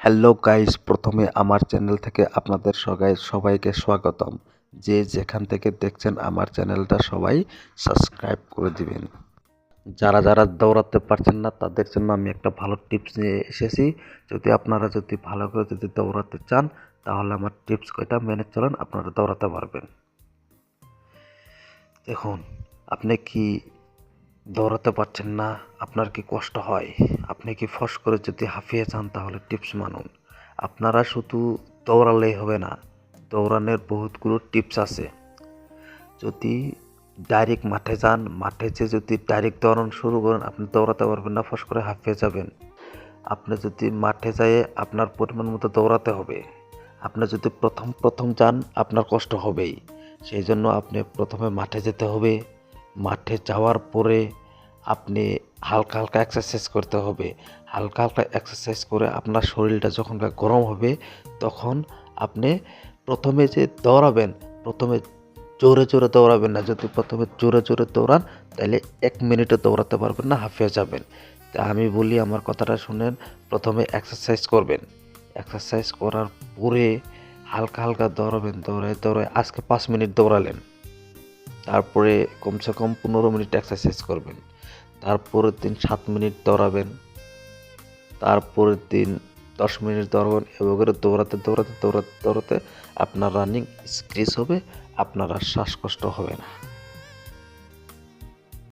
Hello guys, প্রথমে আমার channel থেকে আপনাদের সবাই সবাইকে স্বাগতম। যে যেখান থেকে দেখছেন আমার চ্যানেলটা সবাই সাবস্ক্রাইব করে দিবেন। যারা যারা দৌড়াতে পারছেন না, তাদের জন্য আমি একটা ভালো টিপস নিয়ে এসেছি। যদি আপনারা যদি ভালো করে যদি দৌড়াতে চান, তাহলে আমার টিপস কয়টা মেনে চলেন, আপনারা দৌড়াতে পারবেন। দেখুন, আপনি কি দৌড়াতে পারছেন না, আপনার কি কষ্ট হয়? আপনি কি ফস করে যদি হাঁফিয়ে যান তাহলে টিপস মানুন। আপনারা শুধু দৌড়ালেই হবে না, দৌড়ানোর বহুতগুলো টিপস আছে। যদি ডাইরেক্ট মাঠে যান, মাঠে যে যদি ডাইরেক্ট দৌড়ানো শুরু করেন, আপনি দৌড়াতে পারবেন না, ফস করে হাঁফিয়ে যাবেন। আপনি যদি মাঠে যায় আপনার পরিমাণ মতো দৌড়াতে হবে, আপনি যদি প্রথম প্রথম যান, আপনার কষ্ট হবেই। সেই জন্য আপনি প্রথমে মাঠে যেতে হবে। মাঠে যাওয়ার পরে আপনি হালকা হালকা এক্সারসাইজ করতে হবে। হালকা হালকা এক্সারসাইজ করে আপনার শরীরটা যখন গরম হবে, তখন আপনি প্রথমে যে দৌড়াবেন, প্রথমে জোরে জোরে দৌড়াবেন না। যদি প্রথমে জোরে জোরে দৌড়ান, তাহলে এক মিনিটে দৌড়াতে পারবেন না, হাঁফিয়ে যাবেন। তা আমি বলি, আমার কথাটা শুনেন, প্রথমে এক্সারসাইজ করবেন। এক্সারসাইজ করার পরে হালকা হালকা দৌড়াবেন, দৌড়ায় দৌড়ায় আজকে পাঁচ মিনিট দৌড়ালেন। তারপরে কমসে কম পনেরো মিনিট এক্সারসাইজ করবেন। তারপরের দিন সাত মিনিট দৌড়াবেন। তারপরের দিন দশ মিনিট দৌড়াবেন এভাবে দৌড়াতে দৌড়াতে দৌড়াতে দৌড়াতে আপনার রানিং স্ক্রিজ হবে, আপনার আর শ্বাসকষ্ট হবে না।